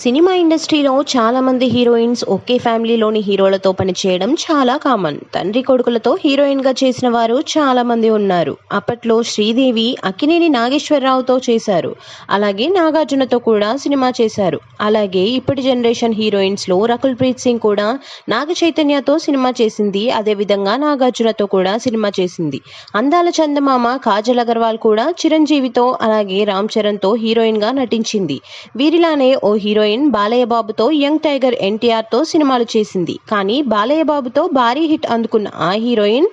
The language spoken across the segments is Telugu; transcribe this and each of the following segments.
సినిమా ఇండస్ట్రీలో చాలామంది హీరోయిన్స్ ఒకే ఫ్యామిలీలోని హీరోలతో పనిచేయడం చాలా కామన్. తండ్రి కొడుకులతో హీరోయిన్గా చేసిన వారు చాలామంది ఉన్నారు. అప్పట్లో శ్రీదేవి అక్కినేని నాగేశ్వరరావుతో చేశారు. అలాగే నాగార్జునతో కూడా సినిమా చేశారు. అలాగే ఇప్పటి జనరేషన్ హీరోయిన్స్లో రకుల్ ప్రీత్ సింగ్ కూడా నాగ చైతన్యతో సినిమా చేసింది. అదే విధంగా నాగార్జునతో కూడా సినిమా చేసింది. అందాల చందమామ కాజల్ అగర్వాల్ కూడా చిరంజీవితో అలాగే రామ్ చరణ్తో హీరోయిన్గా నటించింది. వీరిలానే ఓ హీరో హీరోయిన్ బాలయ్యబాబుతో యంగ్ టైగర్ ఎన్టీఆర్తో సినిమాలు చేసింది. కానీ బాలయ్య బాబుతో భారీ హిట్ అందుకున్న ఆ హీరోయిన్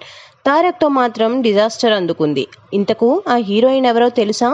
తారక్తో మాత్రం డిజాస్టర్ అందుకుంది. ఇంతకు ఆ హీరోయిన్ ఎవరో తెలుసా?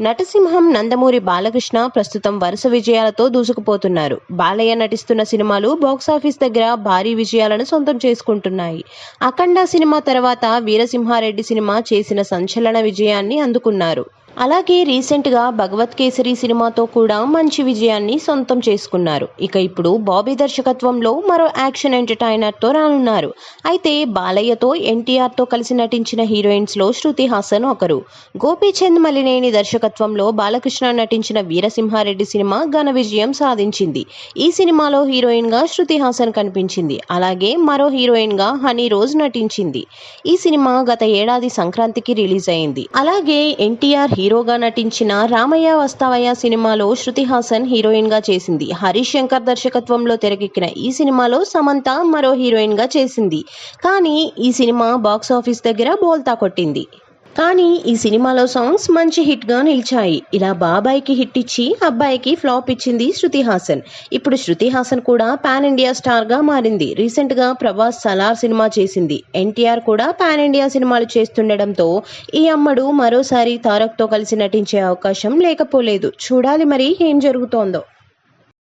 నటసింహం నందమూరి బాలకృష్ణ ప్రస్తుతం వరుస విజయాలతో దూసుకుపోతున్నారు. బాలయ్య నటిస్తున్న సినిమాలు బాక్సాఫీస్ దగ్గర భారీ విజయాలను సొంతం చేసుకుంటున్నాయి. అఖండ సినిమా తర్వాత వీరసింహారెడ్డి సినిమా చేసిన సంచలన విజయాన్ని అందుకున్నారు. అలాగే రీసెంట్గా భగవత్ కేసరి సినిమాతో కూడా మంచి విజయాన్ని సొంతం చేసుకున్నారు. ఇక ఇప్పుడు బాబీ దర్శకత్వంలో మరో యాక్షన్ ఎంటర్టైనర్తో రానున్నారు. అయితే బాలయ్యతో ఎన్టీఆర్తో కలిసి నటించిన హీరోయిన్స్లో శృతి హాసన్ ఒకరు. గోపీచంద్ మలినేని దర్శకత్వంలో బాలకృష్ణ నటించిన వీరసింహారెడ్డి సినిమా ఘన విజయం సాధించింది. ఈ సినిమాలో హీరోయిన్గా శృతి హాసన్ కనిపించింది. అలాగే మరో హీరోయిన్గా హనీ రోజ్ నటించింది. ఈ సినిమా గత ఏడాది సంక్రాంతికి రిలీజ్ అయింది. అలాగే ఎన్టీఆర్ హీరోగా నటించిన రామయ్య వస్తావయ్య సినిమాలో శృతి హాసన్ హీరోయిన్గా చేసింది. హరీష్ శంకర్ దర్శకత్వంలో తెరకెక్కిన ఈ సినిమాలో సమంత మరో హీరోయిన్గా చేసింది. కానీ ఈ సినిమా బాక్స్ ఆఫీస్ దగ్గర బోల్తా కొట్టింది. కానీ ఈ సినిమాలో సాంగ్స్ మంచి హిట్గా నిలిచాయి. ఇలా బాబాయ్కి హిట్ ఇచ్చి అబ్బాయికి ఫ్లాప్ ఇచ్చింది శృతి హాసన్. ఇప్పుడు శృతి హాసన్ కూడా పాన్ ఇండియా స్టార్గా మారింది. రీసెంట్గా ప్రభాస్ సలార్ సినిమా చేసింది. ఎన్టీఆర్ కూడా పాన్ ఇండియా సినిమాలు చేస్తుండడంతో ఈ అమ్మడు మరోసారి తారక్తో కలిసి నటించే అవకాశం లేకపోలేదు. చూడాలి మరి ఏం జరుగుతోందో.